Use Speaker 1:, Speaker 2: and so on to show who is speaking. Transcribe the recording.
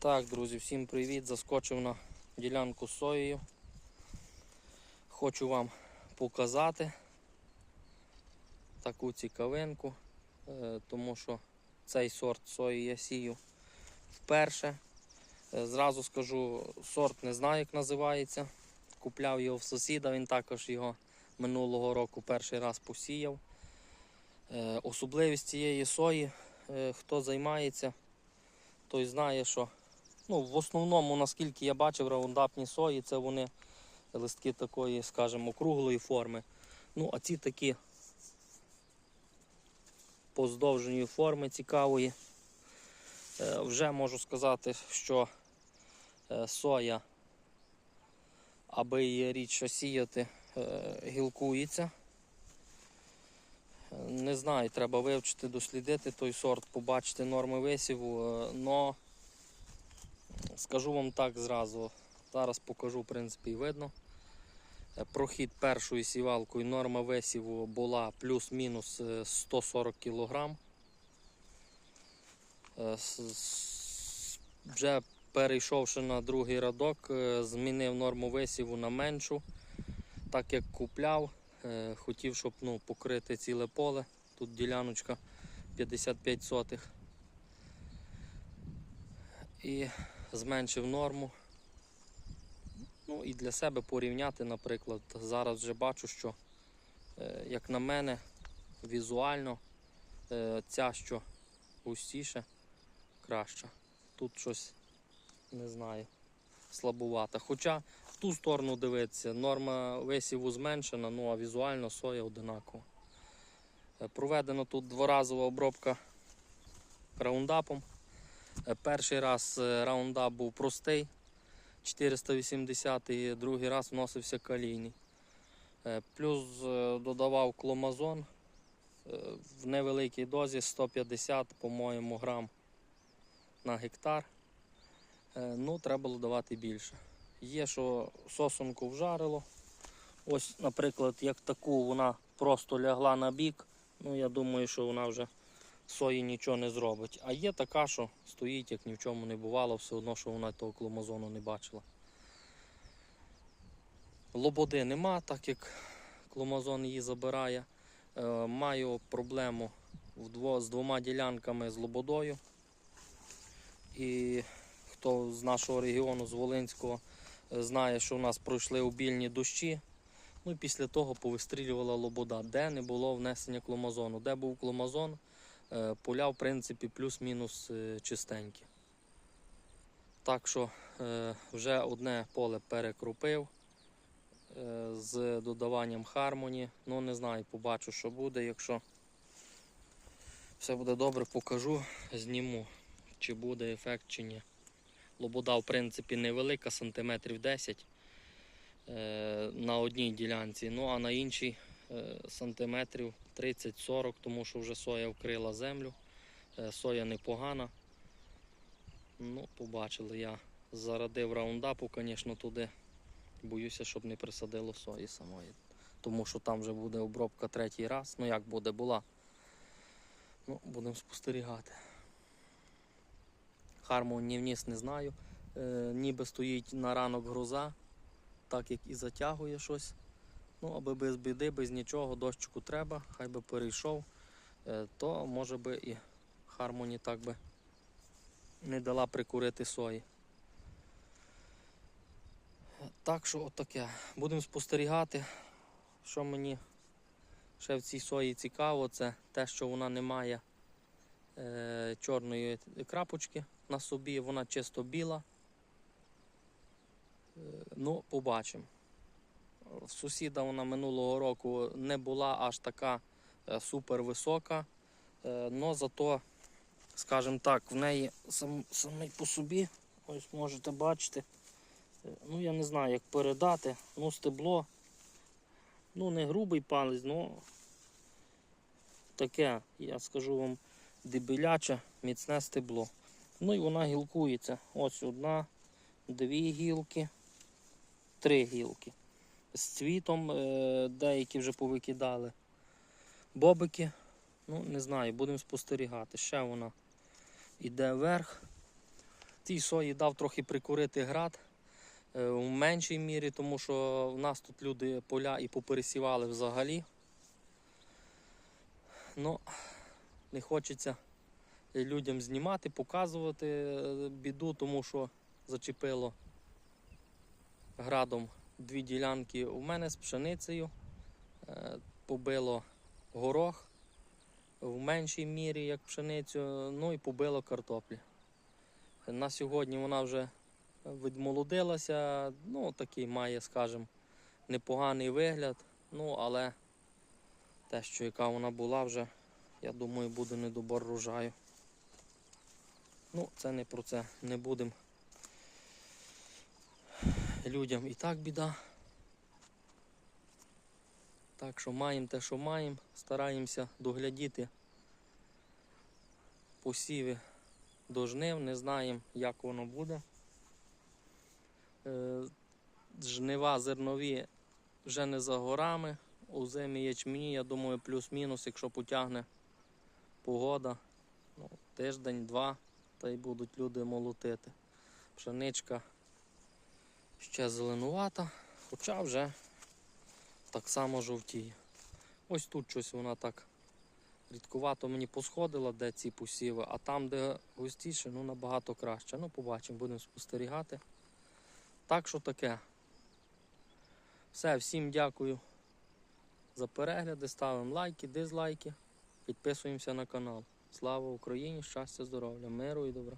Speaker 1: Так, друзі, всім привіт! Заскочив на ділянку соєю. Хочу вам показати таку цікавинку, е, тому що цей сорт сої я сію вперше. Е, Зразу скажу, сорт не знаю, як називається. Купляв його в сусіда, він також його минулого року перший раз посіяв. Е, Особливість цієї сої, хто займається, той знає, що ну, в основному, наскільки я бачив, раундапні сої, це вони листки такої, скажімо, круглої форми. Ну, а ці такі поздовженої форми цікавої. Е, Вже можу сказати, що е, соя, аби її рідше сіяти, е, гілкується. Е, Не знаю, треба вивчити, дослідити той сорт, побачити норми висіву. е, Но скажу вам так зразу. Зараз покажу, в принципі, і видно. Е, Прохід першою сівалкою норма висіву була плюс-мінус е, 140 кг. Вже перейшовши на другий радок, е, змінив норму висіву на меншу. Так як купляв, е, хотів, щоб ну, покрити ціле поле. Тут діляночка 55 сотих. І зменшив норму. Ну і для себе порівняти, наприклад, зараз вже бачу, що, е, як на мене, візуально е, ця, що густіше, краща. Тут щось не знаю, слабувата. Хоча в ту сторону дивитися, норма висіву зменшена, ну а візуально соя одинакова. Е, Проведено тут дворазова обробка раундапом. Е, Перший раз е, раундап був простий, 480 і другий раз вносився калійний. Е, Плюс додавав кломазон в невеликій дозі 150, по-моєму, грам на гектар. Ну, треба було давати більше. Є, що сосунку вжарило. Ось, наприклад, як таку вона просто лягла на бік. Ну, я думаю, що вона вже сої нічого не зробить. А є така, що стоїть, як ні в чому не бувало, все одно, що вона того кломазону не бачила. Лободи нема, так як кломазон її забирає. Е, маю проблему вдво, з двома ділянками з лободою. І хто з нашого регіону, з Волинського, е, знає, що у нас пройшли обільні дощі. Ну і після того повистрілювала лобода, де не було внесення кломазону. Де був кломазон, поля, в принципі, плюс-мінус е, чистенькі. Так що е, вже одне поле перекрупив е, з додаванням хармоні. Ну, не знаю, побачу, що буде. Якщо все буде добре, покажу, зніму, чи буде ефект, чи ні. Лобода, в принципі, невелика, сантиметрів 10 е, на одній ділянці, ну а на іншій е, сантиметрів 30-40, тому що вже соя вкрила землю. Е, соя непогана. Ну, побачили, я зарадив раундапу, звісно, туди. Боюся, щоб не присадило сої самої. Тому що там вже буде обробка третій раз. Ну як буде, була. Ну, будемо спостерігати. Хармон ні вніс не знаю. Е, ніби стоїть на ранок гроза, так як і затягує щось. Ну, аби без біди, без нічого, дощику треба, хай би перейшов, е, то може би і Хармоні так би не дала прикурити сої. Так що отаке. Будемо спостерігати. Що мені ще в цій сої цікаво, це те, що вона не має е, чорної крапочки на собі, вона чисто біла. Е, ну, побачимо. В сусіда вона минулого року не була аж така е, супер висока, е, зато, скажімо так, в неї сам, самий по собі, ось можете бачити, е, ну я не знаю, як передати, ну стебло, ну не грубий палець, ну таке, я скажу вам, дебеляче, міцне стебло. Ну і вона гілкується. Ось одна, дві гілки, три гілки. З цвітом е, деякі вже повикидали. Бобики, ну не знаю, будемо спостерігати. Ще вона йде вверх. Тій сої дав трохи прикурити град е, у меншій мірі, тому що в нас тут люди поля і попересівали взагалі. Ну, не хочеться людям знімати, показувати е, біду, тому що зачепило градом дві ділянки у мене з пшеницею. Е, Побило горох в меншій мірі, як пшеницю, ну і побило картоплі. На сьогодні вона вже відмолодилася, ну такий має, скажімо, непоганий вигляд. Ну, але те, що яка вона була вже, я думаю, буде недобор врожаю. Ну, це не про це. Не будемо. Людям і так біда. Так що маємо те, що маємо, стараємося доглядіти посіви до жнив, не знаємо, як воно буде. Е, Жнива зернові вже не за горами. У зимі ячмені, я думаю, плюс-мінус, якщо потягне погода, ну, тиждень-два, та й будуть люди молотити. Пшеничка ще зеленувата, хоча вже так само жовтіє. Ось тут щось вона так рідкувато мені посходила, де ці посіви, а там, де густіше, ну набагато краще. Ну, побачимо, будемо спостерігати. Так що таке. Все, всім дякую за перегляди. Ставимо лайки, дизлайки, підписуємося на канал. Слава Україні, щастя, здоров'я, миру і добра.